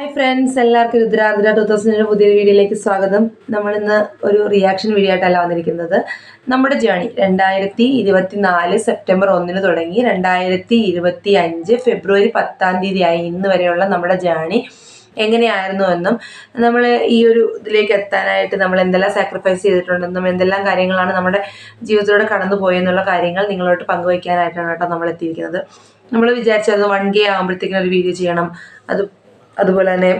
Hi friends എല്ലാവർക്കും രുദ്രാദ്ര to തൗസൻഡിന്റെ പുതിയൊരു വീഡിയോയിലേക്ക് സ്വാഗതം. നമ്മൾ ഇന്ന് ഒരു റിയാക്ഷൻ വീഡിയോ ആയിട്ടല്ല വന്നിരിക്കുന്നത്. നമ്മുടെ ജേണി രണ്ടായിരത്തി ഇരുപത്തി നാല് സെപ്റ്റംബർ ഒന്നിന് തുടങ്ങി രണ്ടായിരത്തി ഇരുപത്തി അഞ്ച് ഫെബ്രുവരി പത്താം തീയതി ആയി ഇന്ന് വരെയുള്ള നമ്മുടെ ജേണി എങ്ങനെയായിരുന്നു എന്നും നമ്മൾ ഈ ഒരു ഇതിലേക്ക് എത്താനായിട്ട് നമ്മൾ എന്തെല്ലാം സാക്രിഫൈസ് ചെയ്തിട്ടുണ്ടെന്നും എന്തെല്ലാം കാര്യങ്ങളാണ് നമ്മുടെ ജീവിതത്തിലൂടെ കടന്നു പോയെന്നുള്ള കാര്യങ്ങൾ നിങ്ങളോട്ട് പങ്കുവയ്ക്കാനായിട്ടാണ് കേട്ടോ നമ്മൾ എത്തിയിരിക്കുന്നത്. നമ്മൾ വിചാരിച്ചത് വൺ കെ ആകുമ്പോഴത്തേക്കിനൊരു വീഡിയോ ചെയ്യണം. അത് അതുപോലെ തന്നെ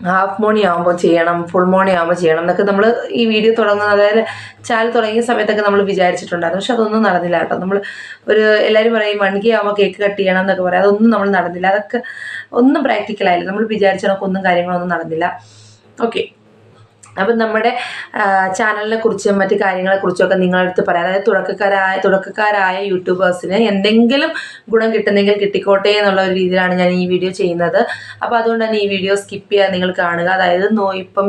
ഹാഫ് മോണി ആകുമ്പോൾ ചെയ്യണം ഫുൾ മോണി ആകുമ്പോൾ ചെയ്യണം എന്നൊക്കെ നമ്മൾ ഈ വീഡിയോ തുടങ്ങുന്ന അതായത് ചാനൽ തുടങ്ങിയ സമയത്തൊക്കെ നമ്മൾ വിചാരിച്ചിട്ടുണ്ടായിരുന്നു. പക്ഷെ അതൊന്നും നടന്നില്ല കേട്ടോ. നമ്മൾ ഒരു എല്ലാവരും പറയും വൺ കെ ആകുമ്പോൾ കേക്ക് കട്ട് ചെയ്യണം എന്നൊക്കെ പറയാം. അതൊന്നും നമ്മൾ നടന്നില്ല. അതൊക്കെ ഒന്നും പ്രാക്ടിക്കലായില്ല നമ്മൾ വിചാരിച്ച ഒന്നും കാര്യങ്ങളൊന്നും നടന്നില്ല. ഓക്കെ അപ്പം നമ്മുടെ ചാനലിനെ കുറിച്ചും മറ്റു കാര്യങ്ങളെ കുറിച്ചൊക്കെ നിങ്ങളടുത്ത് പറയാം. അതായത് തുടക്കക്കാരായ തുടക്കക്കാരായ യൂട്യൂബേഴ്സിന് എന്തെങ്കിലും ഗുണം കിട്ടുന്നെങ്കിൽ കിട്ടിക്കോട്ടെ എന്നുള്ള ഒരു രീതിയിലാണ് ഞാൻ ഈ വീഡിയോ ചെയ്യുന്നത്. അപ്പോൾ അതുകൊണ്ട് തന്നെ ഈ വീഡിയോ സ്കിപ്പ് ചെയ്യാൻ നിങ്ങൾ കാണുക. അതായത് നോ ഇപ്പം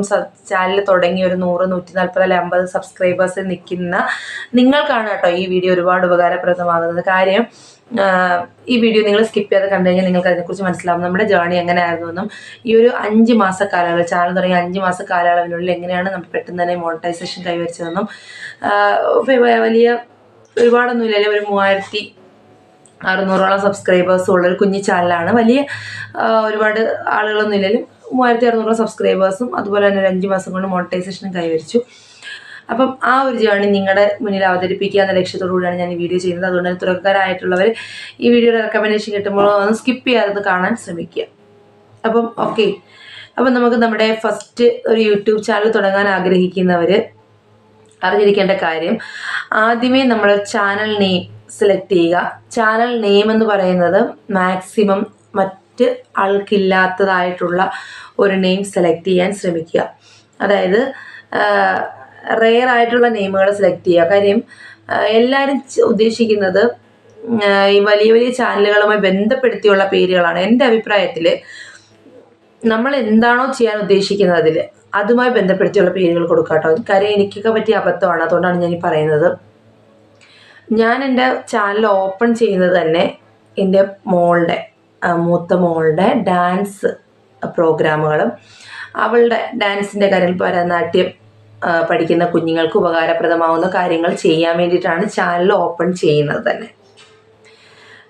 ചാനൽ തുടങ്ങി ഒരു നൂറ് നൂറ്റി നാൽപ്പത് അല്ലെ അമ്പത് സബ്സ്ക്രൈബേഴ്സ് നിൽക്കുന്ന നിങ്ങൾക്കാണ് കേട്ടോ ഈ വീഡിയോ ഒരുപാട് ഉപകാരപ്രദമാകുന്നത്. കാര്യം ഈ വീഡിയോ നിങ്ങൾ സ്കിപ്പ് ചെയ്ത് കണ്ടു കഴിഞ്ഞാൽ നിങ്ങൾക്ക് അതിനെക്കുറിച്ച് മനസ്സിലാവും. നമ്മുടെ ജേണി എങ്ങനെയായിരുന്നു എന്നും ഈ ഒരു അഞ്ച് മാസ കാലയളവ് ചാനൽ തുടങ്ങിയ അഞ്ച് മാസ കാലയളവിനുള്ളിൽ എങ്ങനെയാണ് നമ്മൾ പെട്ടെന്ന് തന്നെ മോണിറ്റൈസേഷൻ കൈവരിച്ചതെന്നും വലിയ ഒരുപാടൊന്നും ഇല്ല ഒരു മൂവായിരത്തി അറുന്നൂറോളം സബ്സ്ക്രൈബേഴ്സ് ഉള്ള ഒരു കുഞ്ഞു ചാനലാണ് വലിയ ഒരുപാട് ആളുകളൊന്നും ഇല്ലെങ്കിലും മൂവായിരത്തി അറുന്നൂറോളം സബ്സ്ക്രൈബേഴ്സും അതുപോലെ തന്നെ ഒരു അഞ്ച് മാസം കൊണ്ട് മോണിറ്റൈസേഷനും കൈവരിച്ചു. അപ്പം ആ ഒരു ജേണി നിങ്ങളുടെ മുന്നിൽ അവതരിപ്പിക്കുക എന്ന ലക്ഷ്യത്തോടു കൂടിയാണ് ഞാൻ ഈ വീഡിയോ ചെയ്യുന്നത്. അതുകൊണ്ട് തന്നെ തുടക്കക്കാരായിട്ടുള്ളവർ ഈ വീഡിയോയുടെ റെക്കമെൻഡേഷൻ കിട്ടുമ്പോൾ ഒന്ന് സ്കിപ്പ് ചെയ്യാതെ കാണാൻ ശ്രമിക്കുക. അപ്പം ഓക്കെ അപ്പം നമുക്ക് നമ്മുടെ ഫസ്റ്റ് ഒരു യൂട്യൂബ് ചാനൽ തുടങ്ങാൻ ആഗ്രഹിക്കുന്നവർ അറിഞ്ഞിരിക്കേണ്ട കാര്യം ആദ്യമേ നമ്മൾ ചാനൽ നെയിം സെലക്ട് ചെയ്യുക. ചാനൽ നെയിം എന്ന് പറയുന്നത് മാക്സിമം മറ്റ് ആൾക്കില്ലാത്തതായിട്ടുള്ള ഒരു നെയിം സെലക്ട് ചെയ്യാൻ ശ്രമിക്കുക. അതായത് റെയർ ആയിട്ടുള്ള നെയിമുകൾ സെലക്ട് ചെയ്യുക. കാര്യം എല്ലാവരും ഉദ്ദേശിക്കുന്നത് ഈ വലിയ വലിയ ചാനലുകളുമായി ബന്ധപ്പെടുത്തിയുള്ള പേരുകളാണ്. എന്റെ അഭിപ്രായത്തിൽ നമ്മൾ എന്താണോ ചെയ്യാൻ ഉദ്ദേശിക്കുന്നത് അതിൽ അതുമായി ബന്ധപ്പെടുത്തിയുള്ള പേരുകൾ കൊടുക്കുക കേട്ടോ. കാര്യം എനിക്കൊക്കെ പറ്റിയ അബദ്ധമാണ്. അതുകൊണ്ടാണ് ഞാൻ ഈ പറയുന്നത്. ഞാൻ എന്റെ ചാനൽ ഓപ്പൺ ചെയ്യുന്നത് തന്നെ എന്റെ മോളുടെ മൂത്ത മോളുടെ ഡാൻസ് പ്രോഗ്രാമുകളും അവളുടെ ഡാൻസിന്റെ കാര്യങ്ങൾ ഭരതനാട്യം പഠിക്കുന്ന കുഞ്ഞുങ്ങൾക്ക് ഉപകാരപ്രദമാവുന്ന കാര്യങ്ങൾ ചെയ്യാൻ വേണ്ടിയിട്ടാണ് ചാനൽ ഓപ്പൺ ചെയ്യുന്നത് തന്നെ.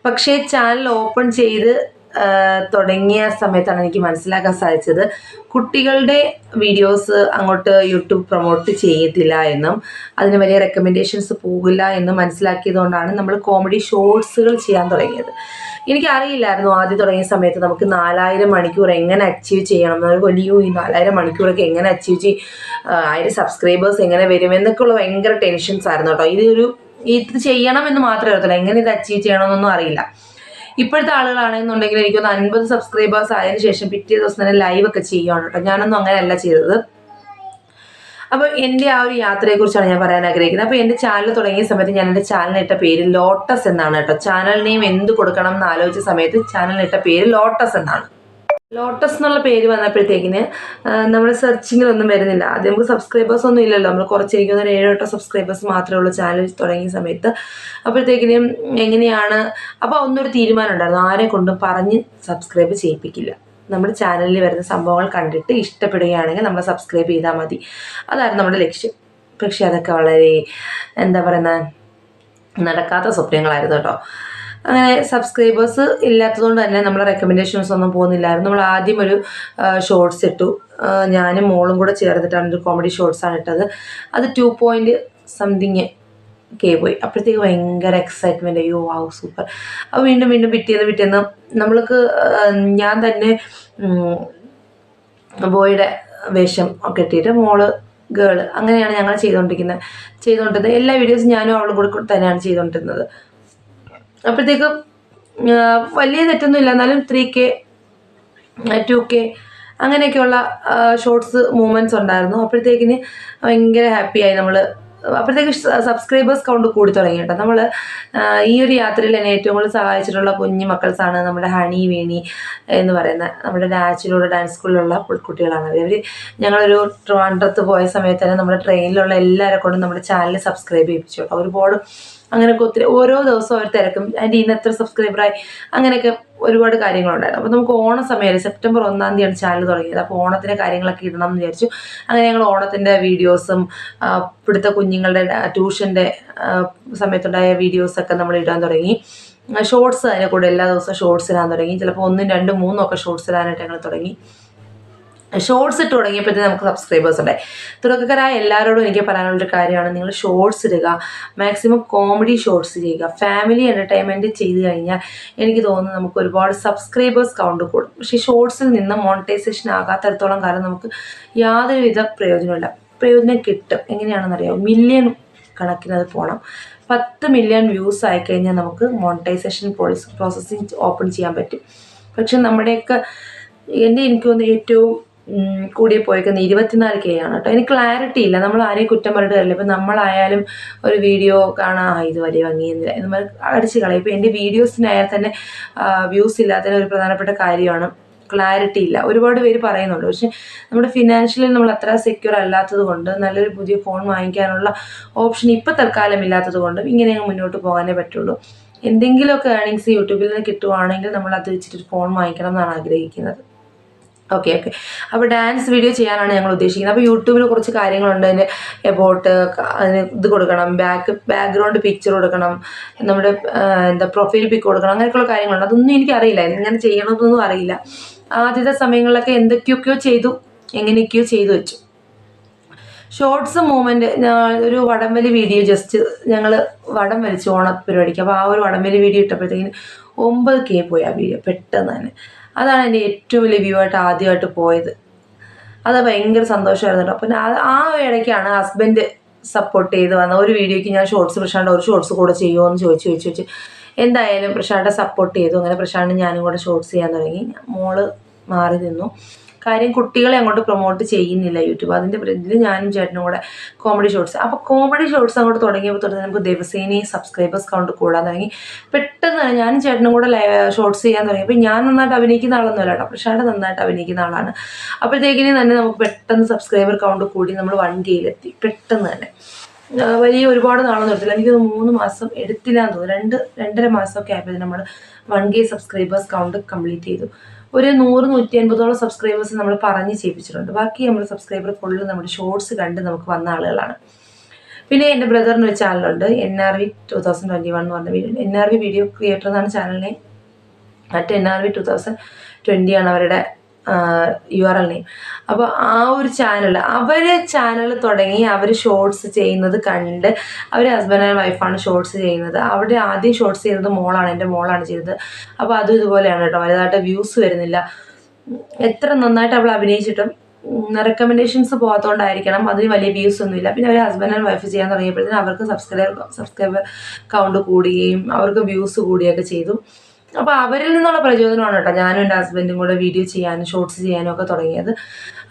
പക്ഷേ ചാനൽ ഓപ്പൺ ചെയ്ത് തുടങ്ങിയ സമയത്താണ് എനിക്ക് മനസ്സിലാക്കാൻ സാധിച്ചത്. കുട്ടികളുടെ വീഡിയോസ് അങ്ങോട്ട് യൂട്യൂബ് പ്രൊമോട്ട് ചെയ്യത്തില്ല എന്നും അതിന് വലിയ റെക്കമെൻഡേഷൻസ് പോകില്ല എന്നും മനസ്സിലാക്കിയതുകൊണ്ടാണ് നമ്മൾ കോമഡി ഷോർട്സുകൾ ചെയ്യാൻ തുടങ്ങിയത്. എനിക്കറിയില്ലായിരുന്നു ആദ്യം തുടങ്ങിയ സമയത്ത് നമുക്ക് നാലായിരം മണിക്കൂർ എങ്ങനെ അച്ചീവ് ചെയ്യണം. എന്നൊരു വലിയ ഈ നാലായിരം മണിക്കൂറൊക്കെ എങ്ങനെ അച്ചീവ് ചെയ്യും ആയിരം സബ്സ്ക്രൈബേഴ്സ് എങ്ങനെ വരും എന്നൊക്കെയുള്ള ഭയങ്കര ടെൻഷൻസ് ആയിരുന്നു കേട്ടോ. ഇതൊരു ഇത് ചെയ്യണം എന്ന് മാത്രമേ അറിയത്തുള്ളൂ. എങ്ങനെ ഇത് അച്ചീവ് ചെയ്യണമെന്നൊന്നും അറിയില്ല. ഇപ്പോഴത്തെ ആളുകളാണെന്നുണ്ടെങ്കിൽ എനിക്കൊന്ന് അൻപത് സബ്സ്ക്രൈബേഴ്സ് ആയതിനു ശേഷം പിറ്റേ ദിവസം തന്നെ ലൈവ് ഒക്കെ ചെയ്യുകയാണ് കേട്ടോ. ഞാനൊന്നും അങ്ങനെയല്ല ചെയ്തത്. അപ്പോൾ എന്റെ ആ ഒരു യാത്രയെക്കുറിച്ചാണ് ഞാൻ പറയാൻ ആഗ്രഹിക്കുന്നത്. അപ്പോൾ എന്റെ ചാനൽ തുടങ്ങിയ സമയത്ത് ഞാൻ എന്റെ ചാനലിനിട്ട പേര് ലോട്ടസ് എന്നാണ് കേട്ടോ. ചാനൽ നെയിം എന്ത് കൊടുക്കണം എന്ന് ആലോചിച്ച സമയത്ത് ചാനലിനിട്ട പേര് ലോട്ടസ് എന്നാണ്. ലോട്ടസ് എന്നുള്ള പേര് വന്നപ്പോഴത്തേക്കിന് നമ്മൾ സെർച്ചിങ്ങിലൊന്നും വരുന്നില്ല. ആദ്യം നമുക്ക് സബ്സ്ക്രൈബേഴ്സ് ഒന്നും ഇല്ലല്ലോ. നമ്മൾ കുറച്ച് എനിക്ക് ഒരു ഏഴോട്ട സബ്സ്ക്രൈബേഴ്സ് മാത്രമേ ഉള്ളൂ ചാനൽ തുടങ്ങിയ സമയത്ത്. അപ്പോഴത്തേക്കിനും എങ്ങനെയാണ് അപ്പോൾ ഒന്നൊരു തീരുമാനം ഉണ്ടായിരുന്നു. ആരെ കൊണ്ടും പറഞ്ഞ് സബ്സ്ക്രൈബ് ചെയ്യിപ്പിക്കില്ല. നമ്മുടെ ചാനലിൽ വരുന്ന സംഭവങ്ങൾ കണ്ടിട്ട് ഇഷ്ടപ്പെടുകയാണെങ്കിൽ നമ്മൾ സബ്സ്ക്രൈബ് ചെയ്താൽ മതി. അതായിരുന്നു നമ്മുടെ ലക്ഷ്യം. പക്ഷേ അതൊക്കെ വളരെ എന്താ പറയുന്നത് നടക്കാത്ത സ്വപ്നങ്ങളായിരുന്നു കേട്ടോ. അങ്ങനെ സബ്സ്ക്രൈബേഴ്സ് ഇല്ലാത്തതുകൊണ്ട് തന്നെ നമ്മളെ റെക്കമെൻഡേഷൻസ് ഒന്നും പോകുന്നില്ലായിരുന്നു. നമ്മൾ ആദ്യം ഒരു ഷോർട്സ് ഇട്ടു. ഞാനും മോളും കൂടെ ചേർന്നിട്ടാണ് ഒരു കോമഡി ഷോർട്സ് ആണ് ഇട്ടത്. അത് ടു പോയിന്റ് സംതിങ് കെ പോയി. അപ്പോഴത്തേക്ക് ഭയങ്കര എക്സൈറ്റ്മെന്റ് അയ്യോ വാവ് സൂപ്പർ അപ്പോൾ വീണ്ടും വീണ്ടും പിറ്റേന്ന് പിറ്റേന്ന് നമ്മൾക്ക് ആ, ഞാൻ തന്നെ ബോയുടെ വേഷം ഒക്കെ ഇട്ടിട്ട് മോൾ ഗേൾ അങ്ങനെയാണ് ഞങ്ങൾ ചെയ്തുകൊണ്ടിരിക്കുന്നത്. ചെയ്തുകൊണ്ടിരുന്നത് എല്ലാ വീഡിയോസും ഞാനും അവളും കൂടെ തന്നെയാണ് ചെയ്തുകൊണ്ടിരുന്നത്. അപ്പോഴത്തേക്കും ആ, വലിയ തെറ്റൊന്നും ഇല്ല എന്നാലും ത്രീ കെ ടു കെ അങ്ങനെയൊക്കെയുള്ള ഷോർട്സ് മൂമെന്റ്സ് ഉണ്ടായിരുന്നു. അപ്പോഴത്തേക്കിന് ഭയങ്കര ഹാപ്പിയായി നമ്മൾ അപ്പോഴത്തേക്ക് സബ്സ്ക്രൈബേഴ്സ് കൗണ്ട് കൂടി തുടങ്ങി കേട്ടോ. നമ്മൾ ഈ ഒരു യാത്രയിൽ എന്നെ ഏറ്റവും കൂടുതൽ സഹായിച്ചിട്ടുള്ള കുഞ്ഞു മക്കൾസാണ് നമ്മുടെ ഹണി വേണി എന്ന് പറയുന്ന നമ്മുടെ ഡാൻസിലൂടെ ഡാൻസ് സ്കൂളിലുള്ള കുട്ടികളാണ് അവർ. ഞങ്ങളൊരു ട്രിവാൻഡ്രത്ത് പോയ സമയത്ത് തന്നെ നമ്മുടെ ട്രെയിനിലുള്ള എല്ലാവരെ കൊണ്ടും നമ്മുടെ ചാനൽ സബ്സ്ക്രൈബ് ചെയ്യിപ്പിച്ചു കേട്ടോ. ഒരുപാട് അങ്ങനെയൊക്കെ ഒത്തിരി ഓരോ ദിവസവും അവർ തിരക്കും. അതിന്റെ ഇന്ന് എത്ര സബ്സ്ക്രൈബറായി അങ്ങനെയൊക്കെ ഒരുപാട് കാര്യങ്ങളുണ്ടായിരുന്നു. അപ്പോൾ നമുക്ക് ഓണ സമയത്ത് സെപ്റ്റംബർ ഒന്നാം തീയതിയാണ് ചാനൽ തുടങ്ങിയത്. അപ്പോൾ ഓണത്തിന്റെ കാര്യങ്ങളൊക്കെ ഇടണം എന്ന് വിചാരിച്ചു. അങ്ങനെ ഞങ്ങൾ ഓണത്തിന്റെ വീഡിയോസും ഇവിടുത്തെ കുഞ്ഞുങ്ങളുടെ ട്യൂഷന്റെ സമയത്തുണ്ടായ വീഡിയോസൊക്കെ നമ്മൾ ഇടാൻ തുടങ്ങി. ഷോർട്സ് അതിനെ കൂടെ എല്ലാ ദിവസവും ഷോർട്സ് ഇടാൻ തുടങ്ങി. ചിലപ്പോൾ ഒന്നും രണ്ടും മൂന്നും ഒക്കെ ഷോർട്സ് ഇടാനായിട്ട് ഞങ്ങൾ തുടങ്ങി. ഷോർട്സ് ഇട്ട് തുടങ്ങിയപ്പോഴത്തെ നമുക്ക് സബ്സ്ക്രൈബേഴ്സ് ഉണ്ടായി. തുടക്കക്കാരായ എല്ലാവരോടും എനിക്ക് പറയാനുള്ളൊരു കാര്യമാണ് നിങ്ങൾ ഷോർട്സ് ഇടുക മാക്സിമം കോമഡി ഷോർട്സ് ചെയ്യുക ഫാമിലി എന്റർടൈൻമെന്റ് ചെയ്ത് കഴിഞ്ഞാൽ എനിക്ക് തോന്നുന്നു നമുക്ക് ഒരുപാട് സബ്സ്ക്രൈബേഴ്സ് കൗണ്ട് കൂടും. പക്ഷേ ഷോർട്സിൽ നിന്ന് മോണിറ്റൈസേഷൻ ആകാത്തടത്തോളം കാലം നമുക്ക് യാതൊരുവിധ പ്രയോജനമില്ല പ്രയോജനം കിട്ടും. എങ്ങനെയാണെന്നറിയാമോ മില്യൺ കണക്കിന് അത് പോകണം പത്ത് മില്യൺ വ്യൂസ് ആയിക്കഴിഞ്ഞാൽ നമുക്ക് മോണിറ്റൈസേഷൻ പ്രോസസ്സിങ് ഓപ്പൺ ചെയ്യാൻ പറ്റും. പക്ഷെ നമ്മുടെയൊക്കെ എന്റെ എനിക്ക് തോന്നുന്നു ഏറ്റവും കൂടിയ പോയേക്കുന്നത് ഇരുപത്തിനാല് കെ ആണ് കേട്ടോ. എനിക്ക് ക്ലാരിറ്റി ഇല്ല. നമ്മൾ ആരെയും കുറ്റം പറഞ്ഞിട്ട് കാര്യമില്ല. ഇപ്പം നമ്മളായാലും ഒരു വീഡിയോ കാണാൻ ഇത് വലിയ ഭംഗിയെന്നില്ല പറഞ്ഞ് അടിച്ച് കളയും. ഇപ്പം എന്റെ വീഡിയോസിനായാൽ തന്നെ വ്യൂസ് ഇല്ലാത്തതിന് ഒരു പ്രധാനപ്പെട്ട കാര്യമാണ്. ക്ലാരിറ്റി ഇല്ല. ഒരുപാട് പേര് പറയുന്നുണ്ട്. പക്ഷെ നമ്മുടെ ഫിനാൻഷ്യലി നമ്മൾ അത്ര സെക്യൂർ അല്ലാത്തത് കൊണ്ട് നല്ലൊരു പുതിയ ഫോൺ വാങ്ങിക്കാനുള്ള ഓപ്ഷൻ ഇപ്പം തൽക്കാലം ഇല്ലാത്തത് കൊണ്ട് ഇങ്ങനെ മുന്നോട്ട് പോകാനേ പറ്റുള്ളൂ. എന്തെങ്കിലുമൊക്കെ ഏണിങ്സ് യൂട്യൂബിൽ നിന്ന് കിട്ടുവാണെങ്കിൽ നമ്മൾ അത് വെച്ചിട്ട് ഫോൺ വാങ്ങിക്കണം എന്നാണ് ആഗ്രഹിക്കുന്നത്. ഓക്കെ ഓക്കെ അപ്പോൾ ഡാൻസ് വീഡിയോ ചെയ്യാനാണ് ഞങ്ങൾ ഉദ്ദേശിക്കുന്നത്. അപ്പോൾ യൂട്യൂബിൽ കുറച്ച് കാര്യങ്ങളുണ്ട്. അതിന് എബോട്ട് അതിന് ഇത് കൊടുക്കണം. ബാക്ക് ബാക്ക്ഗ്രൗണ്ട് പിക്ചർ കൊടുക്കണം. നമ്മുടെ എന്താ പ്രൊഫൈൽ പിക്ക് കൊടുക്കണം. അങ്ങനെയൊക്കെയുള്ള കാര്യങ്ങളുണ്ട്. അതൊന്നും എനിക്കറിയില്ല എങ്ങനെ ചെയ്യണമെന്നൊന്നും അറിയില്ല. ആദ്യത്തെ സമയങ്ങളിലൊക്കെ എന്തൊക്കെയൊക്കെയോ ചെയ്തു. എങ്ങനെയൊക്കെയോ ചെയ്തു വെച്ചു. ഷോർട്സ് മൂവ്മെന്റ് ഒരു വടംവലി വീഡിയോ ജസ്റ്റ് ഞങ്ങൾ വടം വലിച്ചു ഓണ പരിപാടിക്ക് അപ്പോൾ ആ ഒരു വടംവലി വീഡിയോ ഇട്ടപ്പോഴത്തേക്കിന് ഒമ്പത് കെ പോയി ആ വീഡിയോ പെട്ടെന്ന് തന്നെ. അതാണ് എന്റെ ഏറ്റവും വലിയ വ്യൂ ആയിട്ട് ആദ്യമായിട്ട് പോയത്. അത് ഭയങ്കര സന്തോഷമായിരുന്നു കേട്ടോ. അപ്പം ആ ഇടയ്ക്കാണ് ഹസ്ബൻഡ് സപ്പോർട്ട് ചെയ്ത് വന്ന ഒരു വീഡിയോയ്ക്ക് ഞാൻ ഷോർട്സ് പ്രശാന്ത് ഒരു ഷോർട്സ് കൂടെ ചെയ്യുമോ എന്ന് ചോദിച്ചു ചോദിച്ചു ചോദിച്ചു. എന്തായാലും പ്രശാന്തെ സപ്പോർട്ട് ചെയ്തു. അങ്ങനെ പ്രശാന്ത് ഞാനും കൂടെ ഷോർട്സ് ചെയ്യാൻ തുടങ്ങി. മോൾ മാറി നിന്നു. കാര്യം കുട്ടികളെ അങ്ങോട്ട് പ്രൊമോട്ട് ചെയ്യുന്നില്ല യൂട്യൂബ്. അതിന്റെ ഇതിൽ ഞാനും ചേട്ടനും കൂടെ കോമഡി ഷോർട്സ് അപ്പോൾ കോമഡി ഷോർട്സ് അങ്ങോട്ട് തുടങ്ങിയപ്പോൾ തൊട്ട് നമുക്ക് ദിവസേനയും സബ്സ്ക്രൈബേഴ്സ് കൗണ്ട് കൂടാൻ തുടങ്ങി. പെട്ടെന്ന് ഞാനും ചേട്ടനും കൂടെ ഷോർട്സ് ചെയ്യാൻ തുടങ്ങി അപ്പോൾ ഞാൻ നന്നായിട്ട് അഭിനയിക്കുന്ന ആളൊന്നുമല്ല കേട്ടോ. പ്രശാന്ത് നന്നായിട്ട് അഭിനയിക്കുന്ന ആളാണ്. അപ്പോഴത്തേക്കിനും തന്നെ നമുക്ക് പെട്ടെന്ന് സബ്സ്ക്രൈബർ കൗണ്ട് കൂടി നമ്മൾ വൺ കെയിലെത്തി പെട്ടെന്ന് തന്നെ. വലിയ ഒരുപാട് നാളൊന്നും എടുത്തില്ല. എനിക്ക് മൂന്ന് മാസം എടുത്തില്ല എന്ന് തോന്നുന്നു. രണ്ട് രണ്ടര മാസമൊക്കെ ആയപ്പോൾ നമ്മൾ one K subscribers count complete ചെയ്തു. ഒരു നൂറ് നൂറ്റി അൻപതോളം സബ്സ്ക്രൈബേഴ്സ് നമ്മൾ പറഞ്ഞ് ചെയ്യിപ്പിച്ചിട്ടുണ്ട്. ബാക്കി നമ്മൾ സബ്സ്ക്രൈബർ ഫുള്ള് നമ്മുടെ ഷോർട്സ് കണ്ട് നമുക്ക് വന്ന ആളുകളാണ്. പിന്നെ എന്റെ ബ്രദറിന് ഒരു ചാനലുണ്ട് N R V two thousand twenty one എന്ന് പറഞ്ഞ video N R V video creator എന്നാണ് ചാനലിനെ മറ്റ് N R V two thousand twenty ആണ് അവരുടെ യു ആർ എൽ നെയിം. അപ്പോൾ ആ ഒരു ചാനൽ അവർ ചാനൽ തുടങ്ങി അവർ ഷോർട്സ് ചെയ്യുന്നത് കണ്ട് അവർ ഹസ്ബൻഡ് ആൻഡ് വൈഫാണ് ഷോർട്സ് ചെയ്യുന്നത്. അവിടെ ആദ്യം ഷോർട്സ് ചെയ്തത് മോളാണ് എന്റെ മോളാണ് ചെയ്തത്. അപ്പോൾ അതും ഇതുപോലെയാണ് കേട്ടോ വലുതായിട്ട് വ്യൂസ് വരുന്നില്ല. എത്ര നന്നായിട്ട് അവൾ അഭിനയിച്ചിട്ടും റെക്കമെൻഡേഷൻസ് പോകാത്തതുകൊണ്ടായിരിക്കണം അതിന് വലിയ വ്യൂസ് ഒന്നുമില്ല. പിന്നെ അവർ ഹസ്ബൻഡ് ആൻഡ് വൈഫ് ചെയ്യാൻ തുടങ്ങിയപ്പോഴത്തേനും അവർക്ക് സബ്സ്ക്രൈബർ സബ്സ്ക്രൈബർ കൗണ്ട് കൂടുകയും അവർക്ക് വ്യൂസ് കൂടുകയൊക്കെ ചെയ്തു. അപ്പോൾ അവരിൽ നിന്നുള്ള പ്രചോദനമാണ് കേട്ടോ ഞാനും എന്റെ ഹസ്ബൻഡും കൂടെ വീഡിയോ ചെയ്യാനും ഷോർട്സ് ചെയ്യാനും ഒക്കെ തുടങ്ങിയത്.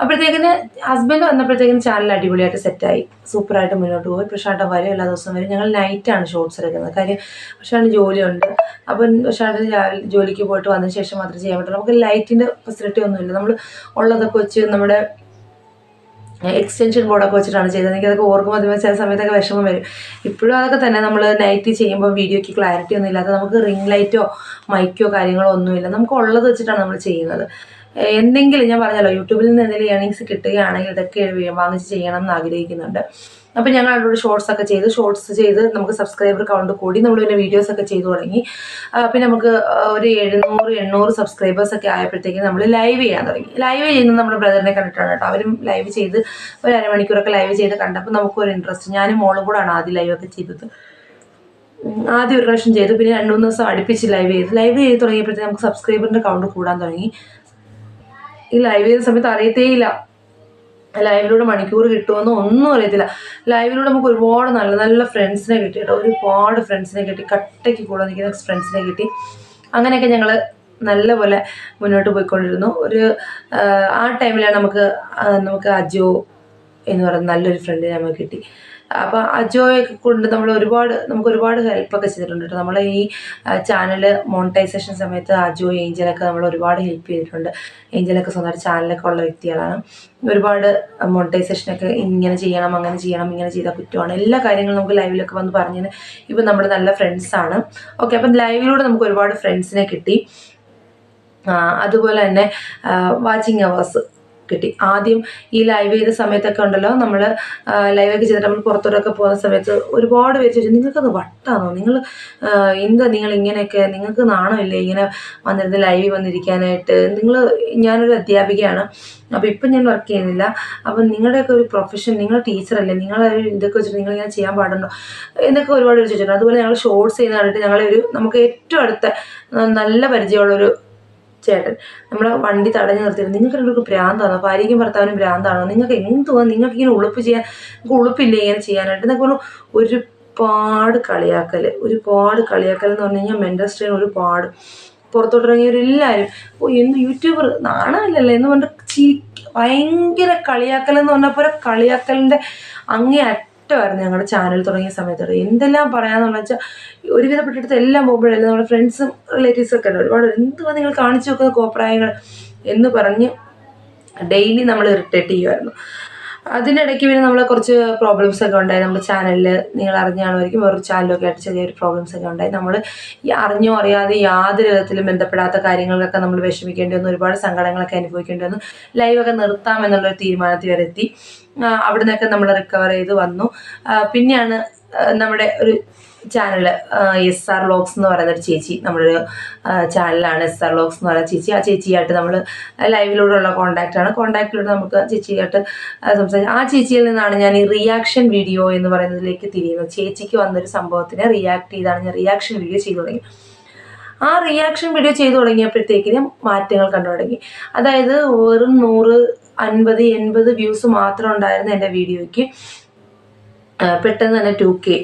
അപ്പോഴത്തേക്കിന് ഹസ്ബൻഡ് വന്നപ്പോഴത്തേക്കിന് ചാനൽ അടിപൊളിയായിട്ട് സെറ്റായി സൂപ്പറായിട്ട് മുന്നോട്ട് പോയി. പ്രശാന്ത വരെ എല്ലാ ദിവസം വരും. ഞങ്ങൾ നൈറ്റാണ് ഷോർട്സ് എടുക്കുന്നത്. കാര്യം പ്രശാന്ത് ജോലിയുണ്ട്. അപ്പം പക്ഷേ രാവിലെ ജോലിക്ക് പോയിട്ട് വന്നതിന് ശേഷം മാത്രമേ ചെയ്യാൻ പറ്റുള്ളൂ. നമുക്ക് ലൈറ്റിന്റെ ഫെസിലിറ്റി ഒന്നുമില്ല. നമ്മൾ ഉള്ളതൊക്കെ വെച്ച് നമ്മുടെ എക്സ്റ്റൻഷൻ ബോർഡൊക്കെ വെച്ചിട്ടാണ് ചെയ്തത്. എനിക്ക് അതൊക്കെ ഓർക്കുമ്പോൾ അതിന് ചില സമയത്തൊക്കെ വിഷമം വരും. ഇപ്പോഴും അതൊക്കെ തന്നെ നമ്മൾ നൈറ്റ് ചെയ്യുമ്പോൾ വീഡിയോയ്ക്ക് ക്ലാരിറ്റി ഒന്നും ഇല്ലാതെ നമുക്ക് റിംഗ് ലൈറ്റോ മൈക്കോ കാര്യങ്ങളോ ഒന്നുമില്ല നമുക്ക് ഉള്ളത് വെച്ചിട്ടാണ് നമ്മൾ ചെയ്യുന്നത്. എന്തെങ്കിലും ഞാൻ പറഞ്ഞല്ലോ യൂട്യൂബിൽ നിന്ന് എന്തെങ്കിലും ഏണിങ്സ് കിട്ടുകയാണെങ്കിൽ ഇതൊക്കെ വാങ്ങിച്ച് ചെയ്യണം എന്ന് ആഗ്രഹിക്കുന്നുണ്ട്. അപ്പോൾ ഞങ്ങൾ അവരോട് ഷോർട്സ് ഒക്കെ ചെയ്ത്. ഷോർട്സ് ചെയ്ത് നമുക്ക് സബ്സ്ക്രൈബർ കൗണ്ട് കൂടി. നമ്മൾ പിന്നെ വീഡിയോസ് ഒക്കെ ചെയ്തു തുടങ്ങി. പിന്നെ നമുക്ക് ഒരു എഴുന്നൂറ് എണ്ണൂറ് സബ്സ്ക്രൈബേഴ്സ് ഒക്കെ ആയപ്പോഴത്തേക്ക് നമ്മൾ ലൈവ് ചെയ്യാൻ തുടങ്ങി. ലൈവ് ചെയ്യുന്നത് നമ്മുടെ ബ്രദറിനെ കണ്ടിട്ടാണ് കേട്ടോ. അവരും ലൈവ് ചെയ്ത് ഒരു അരമണിക്കൂറൊക്കെ ലൈവ് ചെയ്ത് കണ്ടപ്പോൾ നമുക്ക് ഒരു ഇൻട്രസ്റ്റ് ഞാനും മോളും കൂടാണ് ആദ്യം ലൈവൊക്കെ ചെയ്തത്. ആദ്യം ഒരു പ്രാവശ്യം ചെയ്തു. പിന്നെ രണ്ട് മൂന്ന് ദിവസം അടുപ്പിച്ച് ലൈവ് ചെയ്തു. ലൈവ് ചെയ്ത് തുടങ്ങിയപ്പോഴത്തേക്ക് നമുക്ക് സബ്സ്ക്രൈബറിന്റെ കൗണ്ട് കൂടാൻ തുടങ്ങി. ഈ ലൈവ് ചെയ്ത സമയത്ത് അറിയത്തേയില്ല. ലൈവിലൂടെ മണിക്കൂർ കിട്ടുമെന്നോ ഒന്നും അറിയത്തില്ല. ലൈവിലൂടെ നമുക്ക് ഒരുപാട് നല്ല നല്ല ഫ്രണ്ട്സിനെ കിട്ടി കേട്ടോ. ഒരുപാട് ഫ്രണ്ട്സിനെ കിട്ടി. കട്ടയ്ക്ക് കൂടെ നിൽക്കുന്ന ഫ്രണ്ട്സിനെ കിട്ടി. അങ്ങനെയൊക്കെ ഞങ്ങൾ നല്ലപോലെ മുന്നോട്ട് പോയിക്കൊണ്ടിരുന്നു. ഒരു ആ, ടൈമിലാണ് നമുക്ക് നമുക്ക് അജോ എന്ന് പറയുന്ന നല്ലൊരു ഫ്രണ്ടിനെ നമുക്ക് കിട്ടി. അപ്പോൾ അജോയെ കൊണ്ട് നമ്മൾ ഒരുപാട് നമുക്ക് ഒരുപാട് ഹെൽപ്പൊക്കെ ചെയ്തിട്ടുണ്ട് കേട്ടോ. നമ്മളെ ഈ ചാനൽ മോണിറ്റൈസേഷൻ സമയത്ത് അജോ ഏഞ്ചലൊക്കെ നമ്മൾ ഒരുപാട് ഹെൽപ്പ് ചെയ്തിട്ടുണ്ട്. ഏഞ്ചലൊക്കെ സ്വന്തമായിട്ട് ചാനലൊക്കെ ഉള്ള വ്യക്തികളാണ്. ഒരുപാട് മോണിറ്റൈസേഷനൊക്കെ ഇങ്ങനെ ചെയ്യണം അങ്ങനെ ചെയ്യണം ഇങ്ങനെ ചെയ്താൽ കുറ്റമാണ്. എല്ലാ കാര്യങ്ങളും നമുക്ക് ലൈവിലൊക്കെ വന്ന് പറഞ്ഞതിന് ഇപ്പം നമ്മുടെ നല്ല ഫ്രണ്ട്സാണ് ഓക്കെ അപ്പം ലൈവിലൂടെ നമുക്ക് ഒരുപാട് ഫ്രണ്ട്സിനെ കിട്ടി. അതുപോലെ തന്നെ വാച്ചിങ് അവേഴ്സ് കിട്ടി. ആദ്യം ഈ ലൈവ് ചെയ്ത സമയത്തൊക്കെ ഉണ്ടല്ലോ നമ്മൾ ലൈവൊക്കെ ചെയ്തിട്ട് നമ്മൾ പുറത്തോട്ടൊക്കെ പോകുന്ന സമയത്ത് ഒരുപാട് പേര് ചോദിച്ചു നിങ്ങൾക്കത് വട്ടാണോ നിങ്ങൾ എന്താ നിങ്ങൾ ഇങ്ങനെയൊക്കെ? നിങ്ങൾക്ക് നാണമില്ലേ ഇങ്ങനെ വന്നിരുന്ന് ലൈവിൽ വന്നിരിക്കാനായിട്ട്? നിങ്ങൾ ഞാനൊരു അധ്യാപികയാണ് അപ്പോൾ ഇപ്പം ഞാൻ വർക്ക് ചെയ്യുന്നില്ല. അപ്പം നിങ്ങളുടെയൊക്കെ ഒരു പ്രൊഫഷൻ നിങ്ങൾ ടീച്ചറല്ലേ നിങ്ങൾ ഇതൊക്കെ വെച്ചിട്ട് നിങ്ങൾ ഇങ്ങനെ ചെയ്യാൻ പാടുണ്ടോ? എന്നൊക്കെ ഒരുപാട് ചോദിച്ചിട്ടുണ്ട്. അതുപോലെ ഞങ്ങൾ ഷോർട്സ് ചെയ്യുന്ന കണ്ടിട്ട് ഞങ്ങളെ ഒരു നമുക്ക് ഏറ്റവും അടുത്ത നല്ല പരിചയമുള്ളൊരു ചേട്ടൻ. നമ്മളെ വണ്ടി തടഞ്ഞു നിർത്തിയിട്ട് നിങ്ങൾക്ക് രണ്ടുപേർക്ക് ഭ്രാന്താണോ? ഭാര്യയ്ക്കും ഭർത്താവിനും ഭ്രാന്താണോ? നിങ്ങൾക്ക് എന്തുവാ നിങ്ങൾക്ക് ഇങ്ങനെ ഉളുപ്പ് ചെയ്യാൻ നിങ്ങൾക്ക് ഉളുപ്പില്ലേ ഇങ്ങനെ ചെയ്യാനായിട്ട്? എന്നൊക്കെ പറഞ്ഞു ഒരുപാട് കളിയാക്കൽ ഒരുപാട് കളിയാക്കൽ എന്ന് പറഞ്ഞു കഴിഞ്ഞാൽ മെന്റൽ സ്ട്രെയിൻ ഒരുപാട്. പുറത്തോട്ടിറങ്ങിയവരെല്ലാവരും ഓ എന്ത് യൂട്യൂബർ? നാണമല്ലല്ലേ? എന്ന് പറഞ്ഞിട്ട് ചിരി ഭയങ്കര കളിയാക്കൽ എന്ന് പറഞ്ഞപ്പോൾ കളിയാക്കലിന്റെ അങ്ങേ അറ്റമായിരുന്നു ഞങ്ങളുടെ ചാനൽ തുടങ്ങിയ സമയത്ത്. എന്തെല്ലാം പറയാമെന്നുള്ള വെച്ചാൽ ഒരുവിധപ്പെട്ടെടുത്ത് എല്ലാം പോകുമ്പോഴല്ലേ നമ്മുടെ ഫ്രണ്ട്സും റിലേറ്റീവ്സും ഒക്കെ ഉണ്ട്. ഒരുപാട് എന്തുവാ നിങ്ങൾ കാണിച്ചു വെക്കുന്ന കോപ്രായങ്ങൾ എന്ന് പറഞ്ഞ് ഡെയിലി നമ്മൾ ഇറിറ്റേറ്റ് ചെയ്യുമായിരുന്നു അതിനിടയ്ക്ക് പിന്നെ നമ്മൾ കുറച്ച് പ്രോബ്ലംസ് ഒക്കെ ഉണ്ടായി. നമ്മുടെ ചാനലിൽ നിങ്ങൾ അറിഞ്ഞാണുമായിരിക്കും വേറൊരു ചാനലൊക്കെ ആയിട്ട് ചെറിയൊരു പ്രോബ്ലംസ് ഒക്കെ ഉണ്ടായി. നമ്മൾ അറിഞ്ഞോ അറിയാതെ യാതൊരു വിധത്തിലും ബന്ധപ്പെടാത്ത കാര്യങ്ങളിലൊക്കെ നമ്മൾ വിഷമിക്കേണ്ടി വന്നു. ഒരുപാട് സങ്കടങ്ങളൊക്കെ അനുഭവിക്കേണ്ടി വന്നു. ലൈവൊക്കെ നിർത്താം എന്നുള്ളൊരു തീരുമാനത്തിൽ വരെ എത്തി. അവിടെ നമ്മൾ റിക്കവർ ചെയ്ത് വന്നു. പിന്നെയാണ് നമ്മുടെ ഒരു ചാനൽ എസ് ആർ ലോക്സ് എന്ന് പറയുന്ന ഒരു ചേച്ചി നമ്മുടെ ഒരു ചാനലാണ് എസ് ആർ ലോക്സ് എന്ന് പറയുന്ന ചേച്ചി. ആ ചേച്ചിയായിട്ട് നമ്മൾ ലൈവിലൂടെയുള്ള കോണ്ടാക്റ്റാണ് കോണ്ടാക്റ്റിലൂടെ നമുക്ക് ചേച്ചിയായിട്ട് സംസാരിച്ചു ആ ചേച്ചിയിൽ നിന്നാണ് ഞാൻ ഈ റിയാക്ഷൻ വീഡിയോ എന്ന് പറയുന്നതിലേക്ക് തിരിയുന്നത്. ചേച്ചിക്ക് വന്നൊരു സംഭവത്തിന് റിയാക്ട് ചെയ്താണ് ഞാൻ റിയാക്ഷൻ വീഡിയോ ചെയ്തു തുടങ്ങി. ആ റിയാക്ഷൻ വീഡിയോ ചെയ്തു തുടങ്ങിയപ്പോഴത്തേക്കിന് മാറ്റങ്ങൾ കണ്ടു തുടങ്ങി. അതായത് വെറും നൂറ് അൻപത് എൺപത് വ്യൂസ് മാത്രം ഉണ്ടായിരുന്ന എന്റെ വീഡിയോയ്ക്ക് പെട്ടെന്ന് തന്നെ ടു കെ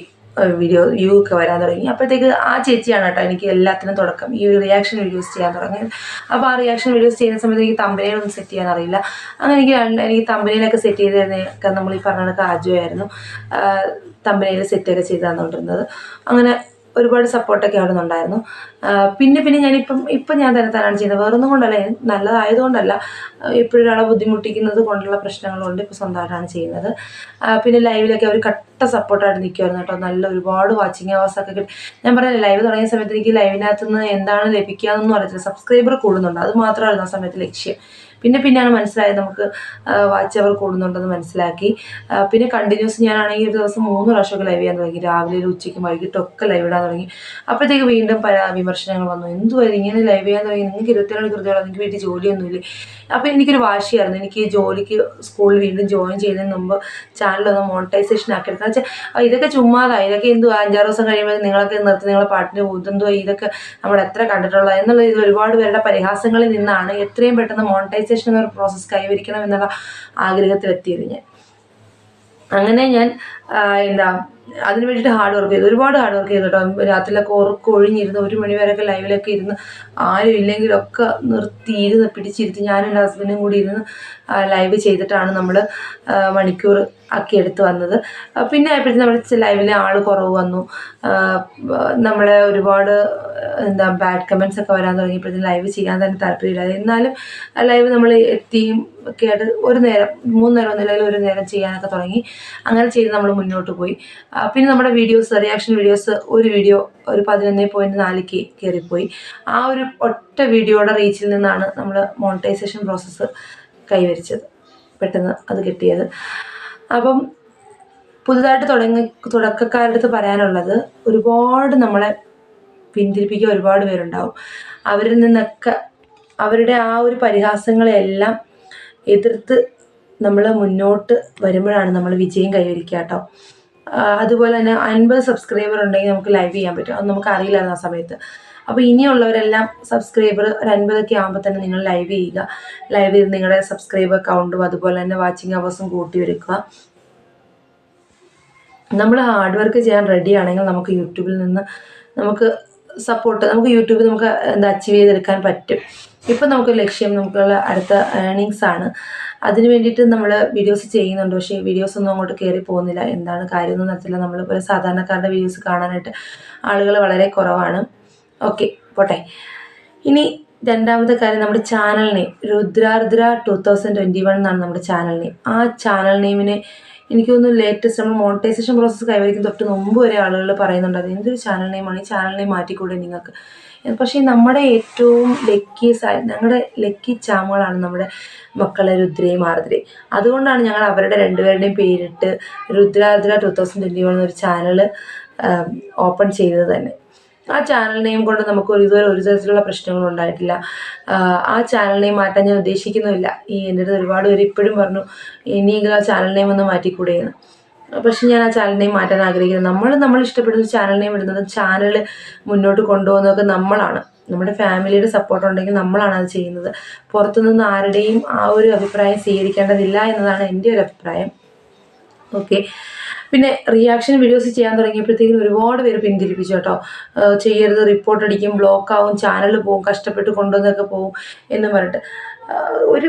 വീഡിയോ വ്യൂ ഒക്കെ വരാൻ തുടങ്ങി. അപ്പോഴത്തേക്ക് ആ ചേച്ചിയാണ് കേട്ടോ എനിക്ക് എല്ലാത്തിനും തുടക്കം. ഈ ഒരു റിയാക്ഷൻ വീഡിയോസ് ചെയ്യാൻ തുടങ്ങിയത്. അപ്പോൾ ആ റിയാക്ഷൻ വീഡിയോസ് ചെയ്യുന്ന സമയത്ത് എനിക്ക് തമ്പനയിലൊന്നും സെറ്റ് ചെയ്യാൻ അറിയില്ല. അങ്ങനെ എനിക്ക് രണ്ട് എനിക്ക് തമ്പനയിലൊക്കെ സെറ്റ് ചെയ്ത് തരുന്നതൊക്കെ നമ്മൾ ഈ പറഞ്ഞ കണക്ക് ആജുവായിരുന്നു തമ്പനയിൽ സെറ്റൊക്കെ ചെയ്ത് തന്നുകൊണ്ടിരുന്നത്. അങ്ങനെ ഒരുപാട് സപ്പോർട്ടൊക്കെ അവിടെ നിന്നുണ്ടായിരുന്നു പിന്നെ പിന്നെ ഞാനിപ്പം ഇപ്പം ഞാൻ തന്നെ തന്നെയാണ് ചെയ്യുന്നത്. വേറൊന്നും കൊണ്ടല്ല. നല്ലതായതുകൊണ്ടല്ല. എപ്പോഴും ഒരാളെ ബുദ്ധിമുട്ടിക്കുന്നത് കൊണ്ടുള്ള പ്രശ്നങ്ങളുണ്ട് ഇപ്പോൾ സ്വന്തമായിട്ടാണ് ചെയ്യുന്നത്. പിന്നെ ലൈവിലൊക്കെ അവർ കട്ട സപ്പോർട്ടായിട്ട് നിൽക്കുമായിരുന്നു കേട്ടോ. നല്ല ഒരുപാട് വാച്ചിങ് അവേഴ്സ് ഒക്കെ കിട്ടി. ഞാൻ പറഞ്ഞില്ല ലൈവ് തുടങ്ങിയ സമയത്ത് എനിക്ക് ലൈവിനകത്ത് നിന്ന് എന്താണ് ലഭിക്കുക എന്നൊന്നും അറിയത്തില്ല. സബ്സ്ക്രൈബർ കൂടുന്നുണ്ട്. അത് മാത്രമായിരുന്നു ആ സമയത്ത് ലക്ഷ്യം. പിന്നെ പിന്നെയാണ് മനസ്സിലായത് നമുക്ക് വാച്ച് അവർ കൂടുന്നുണ്ടെന്ന് മനസ്സിലാക്കി. പിന്നെ കണ്ടിന്യൂസ് ഞാനാണെങ്കിൽ ഒരു ദിവസം മൂന്ന് പ്രാവശ്യമൊക്കെ ലൈവ് ചെയ്യാൻ തുടങ്ങി. രാവിലെ ഉച്ചയ്ക്കും വൈകിട്ടും ഒക്കെ ലൈവ് ഇടാൻ തുടങ്ങി. അപ്പോഴത്തേക്ക് വീണ്ടും പല വിമർശനങ്ങൾ വന്നു. എന്തുവായിരുന്നു ഇങ്ങനെ ലൈവ് ചെയ്യാൻ തുടങ്ങി? നിങ്ങൾക്ക് ഇരുപത്തിരണ്ട് കൃത്യമുള്ള നിങ്ങൾക്ക് വീട്ടിൽ ജോലിയൊന്നുമില്ലേ? അപ്പോൾ എനിക്കൊരു വാശിയായിരുന്നു. എനിക്ക് ഈ ജോലിക്ക് സ്കൂളിൽ വീണ്ടും ജോയിൻ ചെയ്യുന്നതിന് മുമ്പ് ചാനലൊന്ന് മോണിറ്റൈസേഷൻ ആക്കി എടുക്കണം വെച്ചാൽ ഇതൊക്കെ ചുമ്മാതായി. ഇതൊക്കെ എന്തുവാ? അഞ്ചാറ് ദിവസം കഴിയുമ്പോൾ നിങ്ങളൊക്കെ നിർത്തി നിങ്ങളെ പാട്ടിന് പോകും ഇതൊക്കെ നമ്മൾ എത്ര കണ്ടിട്ടുള്ളത് എന്നുള്ള ഇതിൽ ഒരുപാട് പേരുടെ പരിഹാസങ്ങളിൽ നിന്നാണ് എത്രയും പെട്ടെന്ന് മോണിറ്റൈസേഷൻ എന്നൊരു പ്രോസസ്സ് കൈവരിക്കണം എന്നുള്ള ആഗ്രഹത്തിലെത്തിയത് ഞാൻ. അങ്ങനെ ഞാൻ എന്താ അതിന് വേണ്ടിയിട്ട് ഹാർഡ് വർക്ക് ചെയ്തു. ഒരുപാട് ഹാർഡ് വർക്ക് ചെയ്തു കേട്ടോ. രാത്രിയിലൊക്കെ ഉറക്കം ഒഴിഞ്ഞിരുന്ന്. ഒരു മണിവരൊക്കെ ലൈവിലൊക്കെ ഇരുന്ന് ആരും ഇല്ലെങ്കിലൊക്കെ നിർത്തി ഇരുന്ന് പിടിച്ചിരുത്തി ഞാനും എന്റെ ഹസ്ബൻഡും കൂടി ഇരുന്ന് ലൈവ് ചെയ്തിട്ടാണ് നമ്മൾ മണിക്കൂർ ആക്കി എടുത്ത് വന്നത്. പിന്നെ ആയപ്പോഴത്തേക്കും നമ്മുടെ ലൈവിൽ ആൾ കുറവ് വന്നു. നമ്മളെ ഒരുപാട് എന്താ ബാഡ് കമൻസ് ഒക്കെ വരാൻ തുടങ്ങിയപ്പോഴത്തേക്കും ലൈവ് ചെയ്യാൻ തന്നെ താല്പര്യമില്ല എന്നാലും ലൈവ് നമ്മൾ എത്തിയും ഒക്കെ ആയിട്ട് ഒരു നേരം മൂന്ന് നേരം ഒന്നില്ലെങ്കിൽ ഒരു നേരം ചെയ്യാനൊക്കെ തുടങ്ങി. അങ്ങനെ ചെയ്ത് നമ്മൾ മുന്നോട്ട് പോയി. പിന്നെ നമ്മുടെ വീഡിയോസ് റിയാക്ഷൻ വീഡിയോസ് ഒരു വീഡിയോ ഒരു പതിനൊന്ന് പോയിന്റ് നാലിലേക്ക് കയറിപ്പോയി ആ ഒരു ഒറ്റ വീഡിയോയുടെ റീച്ചിൽ നിന്നാണ് നമ്മൾ മോണിറ്റൈസേഷൻ പ്രോസസ്സ് കൈവരിച്ചത്. പെട്ടെന്ന് അത് കിട്ടിയത്. അപ്പം പുതുതായിട്ട് തുടങ്ങി തുടക്കക്കാരുടെ അടുത്ത് പറയാനുള്ളത് ഒരുപാട് നമ്മളെ പിന്തിരിപ്പിക്കുക ഒരുപാട് പേരുണ്ടാവും. അവരിൽ നിന്നൊക്കെ അവരുടെ ആ ഒരു പരിഹാസങ്ങളെല്ലാം എതിർത്ത് നമ്മൾ മുന്നോട്ട് വരുമ്പോഴാണ് നമ്മൾ വിജയം കൈവരിക്കുക കേട്ടോ അതുപോലെ തന്നെ അൻപത് സബ്സ്ക്രൈബർ ഉണ്ടെങ്കിൽ നമുക്ക് ലൈവ് ചെയ്യാൻ പറ്റും. അത് നമുക്ക് അറിയില്ലായിരുന്നു ആ സമയത്ത്. അപ്പോൾ ഇനിയുള്ളവരെല്ലാം സബ്സ്ക്രൈബർ ഒരു അൻപതൊക്കെ ആകുമ്പോൾ തന്നെ നിങ്ങൾ ലൈവ് ചെയ്യുക. ലൈവ് ചെയ്ത് നിങ്ങളുടെ സബ്സ്ക്രൈബർ കൗണ്ടും അതുപോലെ തന്നെ വാച്ചിങ് അവേഴ്സും കൂട്ടി വയ്ക്കുക നമ്മൾ ഹാർഡ് വർക്ക് ചെയ്യാൻ റെഡി ആണെങ്കിൽ നമുക്ക് യൂട്യൂബിൽ നിന്ന് നമുക്ക് സപ്പോർട്ട് നമുക്ക് യൂട്യൂബിൽ നമുക്ക് എന്താ അച്ചീവ് ചെയ്തെടുക്കാൻ പറ്റും. ഇപ്പം നമുക്ക് ലക്ഷ്യം നമുക്കുള്ള അടുത്ത ഏണിങ്സ് ആണ്. അതിന് വേണ്ടിയിട്ട് നമ്മൾ വീഡിയോസ് ചെയ്യുന്നുണ്ട്. പക്ഷേ വീഡിയോസ് ഒന്നും അങ്ങോട്ട് കയറി പോകുന്നില്ല. എന്താണ് കാര്യമൊന്നും നടത്തില്ല പോലെ സാധാരണക്കാരുടെ വീഡിയോസ് കാണാനായിട്ട് ആളുകൾ വളരെ കുറവാണ്. ഓക്കെ പോട്ടെ. ഇനി രണ്ടാമത്തെ കാര്യം നമ്മുടെ channel name Rudradra two thousand twenty one എന്നാണ് നമ്മുടെ ചാനൽ നെയിം ആ ചാനൽ നെയിമിനെ എനിക്ക് തോന്നുന്നു ലേറ്റസ്റ്റ് നമ്മൾ മോണിറ്റൈസേഷൻ പ്രോസസ്സ് കൈവരിക്കും തൊട്ട് മുമ്പ് വരെ ആളുകൾ പറയുന്നുണ്ട് അത് എന്തൊരു ചാനൽ നെയിമാണ് ഈ ചാനൽ നെയിം മാറ്റിക്കൂടെ നിങ്ങൾക്ക്? പക്ഷേ നമ്മുടെ ഏറ്റവും ലക്കി ഞങ്ങളുടെ ലക്കി ചാമുകളാണ് നമ്മുടെ മക്കളെ രുദ്രയും ആർദ്രയും അതുകൊണ്ടാണ് ഞങ്ങൾ അവരുടെ രണ്ടുപേരുടെയും പേരിട്ട് Rudradra two thousand twenty one എന്നൊരു ചാനൽ ഓപ്പൺ ചെയ്തത് തന്നെ. ആ ചാനൽ നെയിം കൊണ്ട് നമുക്ക് ഒരു ഇതുവരെ ഒരു തരത്തിലുള്ള പ്രശ്നങ്ങളും ഉണ്ടായിട്ടില്ല. ആ ചാനൽ നെയിം മാറ്റാൻ ഞാൻ ഉദ്ദേശിക്കുന്നുമില്ല. ഈ എന്റെ അടുത്ത് ഒരുപാട് പേര് ഇപ്പോഴും പറഞ്ഞു ഇനിയെങ്കിലും ആ ചാനൽ നെയിം ഒന്ന് മാറ്റിക്കൂടെയെന്ന് പക്ഷെ ഞാൻ ആ ചാനലിനെയും മാറ്റാൻ ആഗ്രഹിക്കുന്നത് നമ്മൾ നമ്മൾ ഇഷ്ടപ്പെടുന്ന ചാനലിനെയും നെയിം ഇടുന്നത് ചാനൽ മുന്നോട്ട് കൊണ്ടുപോകുന്നതൊക്കെ നമ്മളാണ്. നമ്മുടെ ഫാമിലിയുടെ സപ്പോർട്ട് ഉണ്ടെങ്കിൽ നമ്മളാണ് അത് ചെയ്യുന്നത്. പുറത്തുനിന്ന് ആരുടെയും ആ ഒരു അഭിപ്രായം സ്വീകരിക്കേണ്ടതില്ല എന്നതാണ് എന്റെ ഒരു അഭിപ്രായം. ഓക്കെ പിന്നെ റിയാക്ഷൻ വീഡിയോസ് ചെയ്യാൻ തുടങ്ങിയപ്പോഴത്തേക്കും ഒരുപാട് പേര് പിന്തിരിപ്പിച്ചു കേട്ടോ. ചെയ്യരുത് റിപ്പോർട്ട് അടിക്കും ബ്ലോക്ക് ആവും ചാനൽ പോവും കഷ്ടപ്പെട്ട് കൊണ്ടുവന്നൊക്കെ പോവും എന്ന് പറഞ്ഞിട്ട്. ഒരു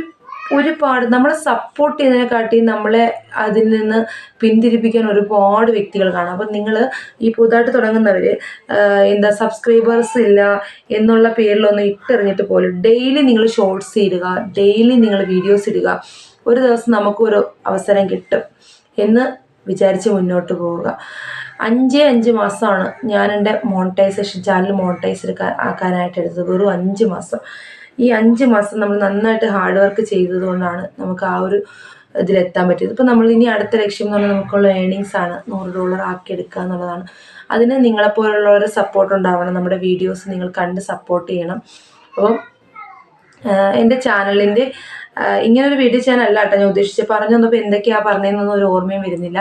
ഒരുപാട് നമ്മളെ സപ്പോർട്ട് ചെയ്യുന്നതിനെക്കാട്ടി നമ്മളെ അതിൽ നിന്ന് പിന്തിരിപ്പിക്കാൻ ഒരുപാട് വ്യക്തികൾ കാണാം. അപ്പം നിങ്ങൾ ഈ പുതുതായിട്ട് തുടങ്ങുന്നവർ എന്താ സബ്സ്ക്രൈബേഴ്സ് ഇല്ല എന്നുള്ള പേരിലൊന്നും ഇട്ടെറിഞ്ഞിട്ട് പോലും ഡെയിലി നിങ്ങൾ ഷോർട്സ് ഇടുക ഡെയിലി നിങ്ങൾ വീഡിയോസ് ഇടുക ഒരു ദിവസം നമുക്കൊരു അവസരം കിട്ടും എന്ന് വിചാരിച്ച് മുന്നോട്ട് പോവുക. അഞ്ച് അഞ്ച് മാസമാണ് ഞാൻ എന്റെ മോണിറ്റൈസേഷൻ ചാനൽ മോണിറ്റൈസ് എടുക്കാൻ ആക്കാനായിട്ട് എടുത്തത്. വെറും അഞ്ച് മാസം. ഈ അഞ്ച് മാസം നമ്മൾ നന്നായിട്ട് ഹാർഡ് വർക്ക് ചെയ്തതുകൊണ്ടാണ് നമുക്ക് ആ ഒരു ഇതിലെത്താൻ പറ്റിയത്. ഇപ്പം നമ്മൾ ഇനി അടുത്ത ലക്ഷ്യം എന്ന് പറഞ്ഞാൽ നമുക്കുള്ള ഏണിങ്സ് ആണ്. നൂറ് ഡോളർ ആക്കി എടുക്കുക എന്നുള്ളതാണ്. അതിന് നിങ്ങളെപ്പോലുള്ളവരെ സപ്പോർട്ട് ഉണ്ടാവണം. നമ്മുടെ വീഡിയോസ് നിങ്ങൾ കണ്ട് സപ്പോർട്ട് ചെയ്യണം. അപ്പം എന്റെ ചാനലിന്റെ ഇങ്ങനൊരു വീഡിയോ ചാനൽ കേട്ടോ ഞാൻ ഉദ്ദേശിച്ചത്. പറഞ്ഞു തന്നപ്പോൾ എന്തൊക്കെയാണ് പറഞ്ഞതെന്നൊന്നും ഒരു ഓർമ്മയും വരുന്നില്ല.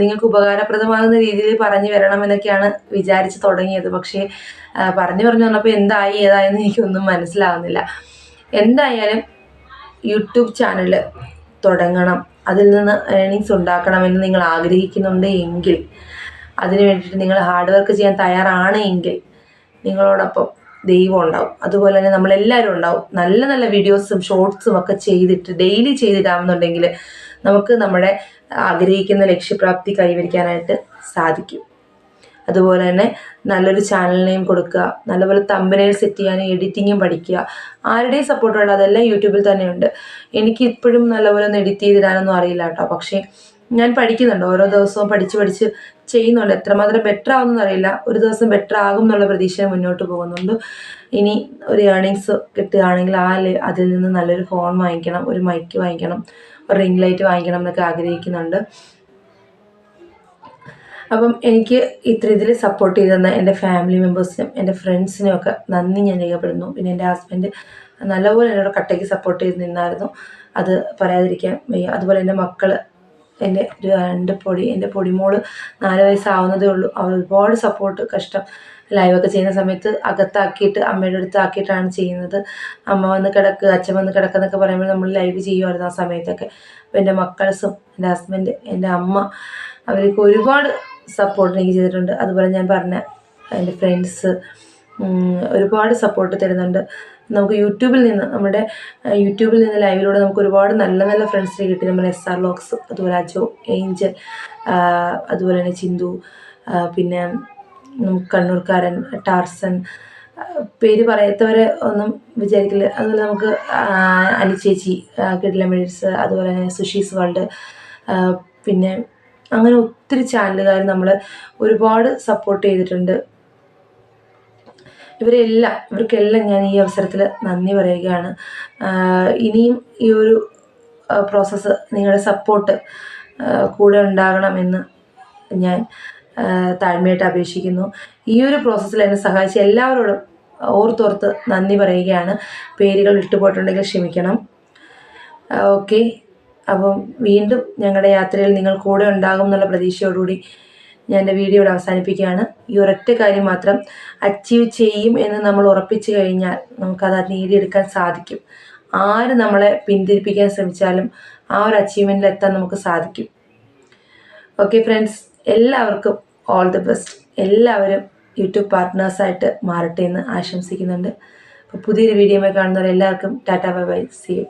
നിങ്ങൾക്ക് ഉപകാരപ്രദമാകുന്ന രീതിയിൽ പറഞ്ഞു വരണമെന്നൊക്കെയാണ് വിചാരിച്ച് തുടങ്ങിയത്. പക്ഷേ പറഞ്ഞു പറഞ്ഞു വന്നപ്പോൾ എന്തായി ഏതായെന്ന് എനിക്കൊന്നും മനസ്സിലാവുന്നില്ല. എന്തായാലും യൂട്യൂബ് ചാനൽ തുടങ്ങണം. അതിൽ നിന്ന് ഏണിങ്സ് ഉണ്ടാക്കണമെന്ന് നിങ്ങൾ ആഗ്രഹിക്കുന്നുണ്ട് എങ്കിൽ അതിന് വേണ്ടിയിട്ട് നിങ്ങൾ ഹാർഡ് വർക്ക് ചെയ്യാൻ തയ്യാറാണ് എങ്കിൽ നിങ്ങളോടൊപ്പം ദൈവം ഉണ്ടാവും. അതുപോലെ തന്നെ നമ്മളെല്ലാവരും ഉണ്ടാവും. നല്ല നല്ല വീഡിയോസും ഷോർട്സും ഒക്കെ ചെയ്തിട്ട് ഡെയിലി ചെയ്തിടാമെന്നുണ്ടെങ്കിൽ നമുക്ക് നമ്മുടെ ആഗ്രഹിക്കുന്ന ലക്ഷ്യപ്രാപ്തി കൈവരിക്കാനായിട്ട് സാധിക്കും. അതുപോലെ തന്നെ നല്ലൊരു ചാനൽ നെയിം കൊടുക്കുക നല്ലപോലെ തമ്പനയിൽ സെറ്റ് ചെയ്യാനും എഡിറ്റിങ്ങും പഠിക്കുക ആരുടെയും സപ്പോർട്ട് വേണ്ട അതെല്ലാം യൂട്യൂബിൽ തന്നെയുണ്ട്. എനിക്ക് ഇപ്പോഴും നല്ലപോലെ ഒന്ന് എഡിറ്റ് ചെയ്തിടാനൊന്നും അറിയില്ല കേട്ടോ. പക്ഷേ ഞാൻ പഠിക്കുന്നുണ്ട് ഓരോ ദിവസവും പഠിച്ച് പഠിച്ച് ചെയ്യുന്നുണ്ട്. എത്രമാത്രം ബെറ്റർ ആവുമെന്ന് അറിയില്ല. ഒരു ദിവസം ബെറ്റർ ആകും എന്നുള്ള പ്രതീക്ഷ മുന്നോട്ട് പോകുന്നുണ്ട്. ഇനി ഒരു ഏർണിങ്സ് കിട്ടുകയാണെങ്കിൽ ആ അതിൽ നിന്ന് നല്ലൊരു ഫോൺ വാങ്ങിക്കണം ഒരു മൈക്ക് വാങ്ങിക്കണം. റിംഗ് ലൈറ്റ് വാങ്ങിക്കണം എന്നൊക്കെ ആഗ്രഹിക്കുന്നുണ്ട്. അപ്പം എനിക്ക് ഇത്ര ഇതിൽ സപ്പോർട്ട് ചെയ്തെന്ന എന്റെ ഫാമിലി മെമ്പേഴ്സിനും എന്റെ ഫ്രണ്ട്സിനും ഒക്കെ നന്ദി ഞാൻ രേഖപ്പെടുന്നു. പിന്നെ എന്റെ ഹസ്ബൻഡ് നല്ലപോലെ എന്നോട് കട്ടയ്ക്ക് സപ്പോർട്ട് ചെയ്ത് നിന്നായിരുന്നു. അത് പറയാതിരിക്കാൻ വയ്യ. അതുപോലെ എന്റെ മക്കൾ എന്റെ രണ്ട് പൊടി എന്റെ പൊടിമോൾ നാല് വയസ്സാവുന്നതേ ഉള്ളൂ. അവർ ഒരുപാട് സപ്പോർട്ട് കഷ്ടം. ലൈവൊക്കെ ചെയ്യുന്ന സമയത്ത് അകത്താക്കിയിട്ട് അമ്മയുടെ അടുത്ത് ആക്കിയിട്ടാണ് ചെയ്യുന്നത്. അമ്മ വന്ന് കിടക്കുക അച്ഛൻ വന്ന് കിടക്കുന്നൊക്കെ പറയുമ്പോൾ നമ്മൾ ലൈവ് ചെയ്യുമായിരുന്നു ആ സമയത്തൊക്കെ. അപ്പോൾ എന്റെ മക്കൾസും എന്റെ ഹസ്ബൻഡ് എന്റെ അമ്മ അവർക്ക് ഒരുപാട് സപ്പോർട്ട് എനിക്ക് ചെയ്തിട്ടുണ്ട്. അതുപോലെ ഞാൻ പറഞ്ഞ എന്റെ ഫ്രണ്ട്സ് ഒരുപാട് സപ്പോർട്ട് തരുന്നുണ്ട്. നമുക്ക് യൂട്യൂബിൽ നിന്ന് നമ്മുടെ യൂട്യൂബിൽ നിന്ന് ലൈവിലൂടെ നമുക്ക് ഒരുപാട് നല്ല നല്ല ഫ്രണ്ട്സിനെ കിട്ടി. നമ്മുടെ എസ് ആർ ലോക്സ് അതുപോലെ അജോ ഏഞ്ചൽ അതുപോലെ തന്നെ ചിന്തു പിന്നെ നമുക്ക് കണ്ണൂർക്കാരൻ ടാർസൺ പേര് പറയാത്തവരെ ഒന്നും വിചാരിക്കില്ല. അതുപോലെ നമുക്ക് അനിച്ചേച്ചി കിഡില മെഡിറ്റ്സ് അതുപോലെ തന്നെ സുഷീസ് വേൾഡ് പിന്നെ അങ്ങനെ ഒത്തിരി ചാനലുകാർ നമ്മൾ ഒരുപാട് സപ്പോർട്ട് ചെയ്തിട്ടുണ്ട്. ഇവരെല്ലാം ഇവർക്കെല്ലാം ഞാൻ ഈ അവസരത്തിൽ നന്ദി പറയുകയാണ്. ഇനിയും ഈ ഒരു പ്രോസസ്സ് നിങ്ങളുടെ സപ്പോർട്ട് കൂടെ ഉണ്ടാകണമെന്ന് ഞാൻ താഴ്മയായിട്ട് അപേക്ഷിക്കുന്നു. ഈ ഒരു പ്രോസസ്സിൽ എന്നെ സഹായിച്ച എല്ലാവരോടും ഓർത്തോർത്ത് നന്ദി പറയുകയാണ്. പേരുകൾ വിട്ടുപോയിട്ടുണ്ടെങ്കിൽ ക്ഷമിക്കണം. ഓക്കെ അപ്പം വീണ്ടും ഞങ്ങളുടെ യാത്രയിൽ നിങ്ങൾ കൂടെ ഉണ്ടാകും എന്നുള്ള പ്രതീക്ഷയോടുകൂടി ഞാൻ എന്റെ വീഡിയോ ഇവിടെ അവസാനിപ്പിക്കുകയാണ്. ഈ ഒരൊറ്റ കാര്യം മാത്രം അച്ചീവ് ചെയ്യും എന്ന് നമ്മൾ ഉറപ്പിച്ചു കഴിഞ്ഞാൽ നമുക്കത് നേടിയെടുക്കാൻ സാധിക്കും. ആര് നമ്മളെ പിന്തിരിപ്പിക്കാൻ ശ്രമിച്ചാലും ആ ഒരു അച്ചീവ്മെന്റിൽ എത്താൻ നമുക്ക് സാധിക്കും. ഓക്കെ ഫ്രണ്ട്സ് എല്ലാവർക്കും ഓൾ ദി ബെസ്റ്റ് എല്ലാവരും യൂട്യൂബ് പാർട്ട്നേഴ്സായിട്ട് മാറട്ടെ എന്ന് ആശംസിക്കുന്നുണ്ട്. അപ്പോൾ പുതിയൊരു വീഡിയോമായി കാണുന്നവർ എല്ലാവർക്കും tata bye bye. See you